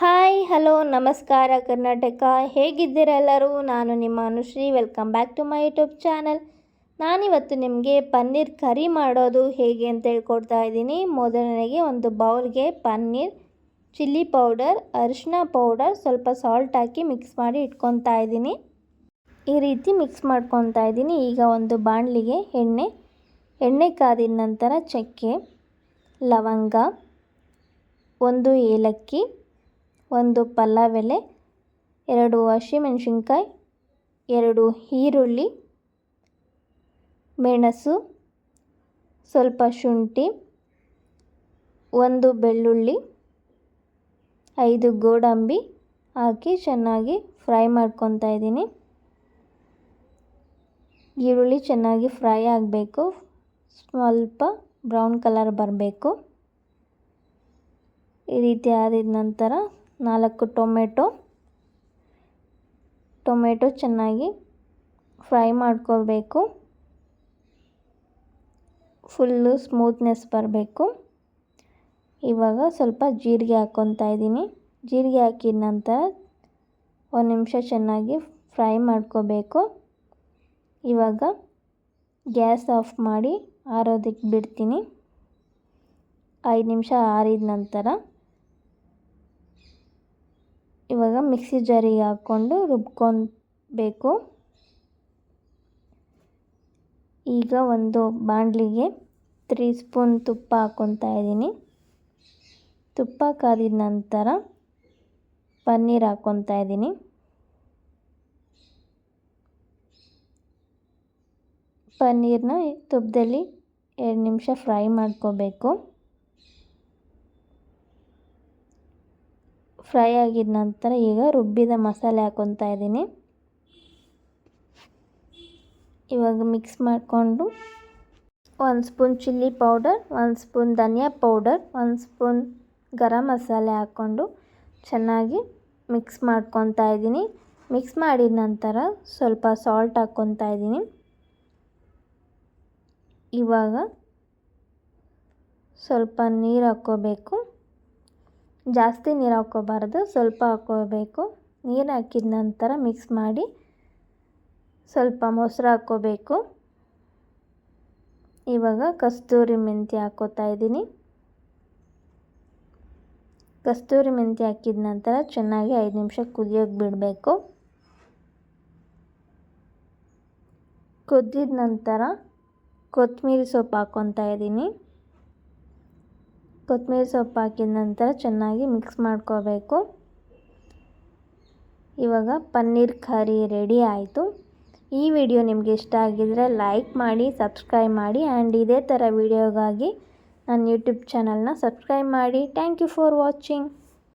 Hi, hello, ನಮಸ್ಕಾರ, ಕರ್ನಾಟಕ. ಹೇಗಿದ್ದೀರಾ ಎಲ್ಲರೂ? ನಾನು ನಿಮ್ಮ Anushree. Welcome back to my YouTube channel ನಾನಿವತ್ತು ನಿಮಗೆ ಪನ್ನೀರ್ ಕರಿ ಮಾಡೋದು ಹೇಗೆ ಅಂತ ಹೇಳ್ಕೊಡ್ತಾ ಇದ್ದೀನಿ. ಮೊದಲನೆಗೆ ಒಂದು ಬೌಲ್ಗೆ ಪನ್ನೀರ್, ಚಿಲ್ಲಿ ಪೌಡರ್ ಅರಿಶಿನ ಪೌಡರ್ ಸ್ವಲ್ಪ ಸಾಲ್ಟ್ ಹಾಕಿ ಮಿಕ್ಸ್ ಮಾಡಿ ಇಟ್ಕೊತಾ ಇದ್ದೀನಿ. ಈ ರೀತಿ ಮಿಕ್ಸ್ ಮಾಡ್ಕೊತಾ ಇದ್ದೀನಿ. ಈಗ ಒಂದು ಬಾಣಲಿಗೆ ಎಣ್ಣೆ ಎಣ್ಣೆ ಕಾದಿದ ನಂತರ ಚಕ್ಕೆ, ಲವಂಗ, ಒಂದು ಏಲಕ್ಕಿ ಒಂದು ಪಲಾವ್ ಎಲೆ ಎರಡು ಹಸಿಮೆಣಸಿನ್ಕಾಯಿ, ಎರಡು ಈರುಳ್ಳಿ, ಮೆಣಸು, ಸ್ವಲ್ಪ ಶುಂಠಿ, ಒಂದು ಬೆಳ್ಳುಳ್ಳಿ, ಐದು ಗೋಡಂಬಿ ಹಾಕಿ ಚೆನ್ನಾಗಿ ಫ್ರೈ ಮಾಡ್ಕೊತಾ ಇದ್ದೀನಿ. ಈರುಳ್ಳಿ ಚೆನ್ನಾಗಿ ಫ್ರೈ ಆಗಬೇಕು. ಸ್ವಲ್ಪ ಬ್ರೌನ್ ಕಲರ್ ಬರಬೇಕು. ಈ ರೀತಿ ಆದ ನಂತರ ನಾಲ್ಕು ಟೊಮೆಟೊ. ಟೊಮೆಟೊ ಚೆನ್ನಾಗಿ ಫ್ರೈ ಮಾಡ್ಕೋಬೇಕು ಫುಲ್ಲು ಸ್ಮೂತ್ನೆಸ್ ಬರಬೇಕು. ಇವಾಗ ಸ್ವಲ್ಪ ಜೀರಿಗೆ ಹಾಕ್ಕೊತಾ ಇದ್ದೀನಿ. ಜೀರಿಗೆ ಹಾಕಿದ ನಂತರ ಒಂದು ನಿಮಿಷ ಚೆನ್ನಾಗಿ ಫ್ರೈ ಮಾಡ್ಕೋಬೇಕು ಇವಾಗ ಗ್ಯಾಸ್ ಆಫ್ ಮಾಡಿ ಆರೋದಕ್ಕೆ ಬಿಡ್ತೀನಿ. ಐದು ನಿಮಿಷ ಆರಿದ ನಂತರ ಇವಾಗ ಮಿಕ್ಸಿ ಜಾರಿಗೆ ಹಾಕ್ಕೊಂಡು ರುಬ್ಕೊಬೇಕು. ಈಗ ಒಂದು ಬಾಣಲಿಗೆ ತ್ರೀ ಸ್ಪೂನ್ ತುಪ್ಪ ಹಾಕ್ಕೊತಾ ಇದ್ದೀನಿ. ತುಪ್ಪ ಕಾದಿದ ನಂತರ ಪನ್ನೀರ್ ಹಾಕ್ಕೊತಾ ಇದ್ದೀನಿ. ಪನ್ನೀರನ್ನ ತುಪ್ಪದಲ್ಲಿ ಎರಡು ನಿಮಿಷ ಫ್ರೈ ಮಾಡ್ಕೋಬೇಕು. ಫ್ರೈ ಆಗಿದ ನಂತರ ಈಗ ರುಬ್ಬಿದ ಮಸಾಲೆ ಹಾಕ್ಕೊತಾ ಇದ್ದೀನಿ. ಇವಾಗ ಮಿಕ್ಸ್ ಮಾಡಿಕೊಂಡು ಒಂದು ಸ್ಪೂನ್ ಚಿಲ್ಲಿ ಪೌಡರ್, ಒಂದು ಸ್ಪೂನ್ ಧನಿಯಾ ಪೌಡರ್, ಒಂದು ಸ್ಪೂನ್ ಗರಂ ಮಸಾಲೆ ಹಾಕ್ಕೊಂಡು ಚೆನ್ನಾಗಿ ಮಿಕ್ಸ್ ಮಾಡ್ಕೊತಾ ಇದ್ದೀನಿ. ಮಿಕ್ಸ್ ಮಾಡಿದ ನಂತರ ಸ್ವಲ್ಪ ಸಾಲ್ಟ್ ಹಾಕ್ಕೊತಾ ಇದ್ದೀನಿ. ಇವಾಗ ಸ್ವಲ್ಪ ನೀರು ಹಾಕ್ಕೋಬೇಕು. ಜಾಸ್ತಿ ನೀರು ಹಾಕ್ಕೋಬಾರ್ದು, ಸ್ವಲ್ಪ ಹಾಕ್ಕೋಬೇಕು. ನೀರು ಹಾಕಿದ ನಂತರ ಮಿಕ್ಸ್ ಮಾಡಿ ಸ್ವಲ್ಪ ಮೊಸರು ಹಾಕ್ಕೋಬೇಕು. ಇವಾಗ ಕಸ್ತೂರಿ ಮೆಂತ್ಯ ಹಾಕೋತಾ ಇದ್ದೀನಿ. ಕಸ್ತೂರಿ ಮೆಂತ್ಯ ಹಾಕಿದ ನಂತರ ಚೆನ್ನಾಗಿ ಐದು ನಿಮಿಷ ಕುದಿಯೋಕೆ ಬಿಡಬೇಕು. ಕುದ್ದಿದ ನಂತರ ಕೊತ್ತಂಬರಿ ಸೊಪ್ಪು ಹಾಕ್ಕೊತಾ ಇದ್ದೀನಿ. ಕೊತ್ತಂಬರಿ ಸೊಪ್ಪು ಹಾಕಿದ ನಂತರ ಚೆನ್ನಾಗಿ ಮಿಕ್ಸ್ ಮಾಡ್ಕೋಬೇಕು. ಇವಾಗ ಪನ್ನೀರ್ ಕರಿ ರೆಡಿ ಆಯಿತು. ಈ ವಿಡಿಯೋ ನಿಮಗೆ ಇಷ್ಟ ಆಗಿದರೆ ಲೈಕ್ ಮಾಡಿ, ಸಬ್ಸ್ಕ್ರೈಬ್ ಮಾಡಿ ಆ್ಯಂಡ್ ಇದೇ ಥರ ವಿಡಿಯೋಗಾಗಿ ನನ್ನ ಯೂಟ್ಯೂಬ್ ಚಾನಲ್ನ ಸಬ್ಸ್ಕ್ರೈಬ್ ಮಾಡಿ. Thank you for watching.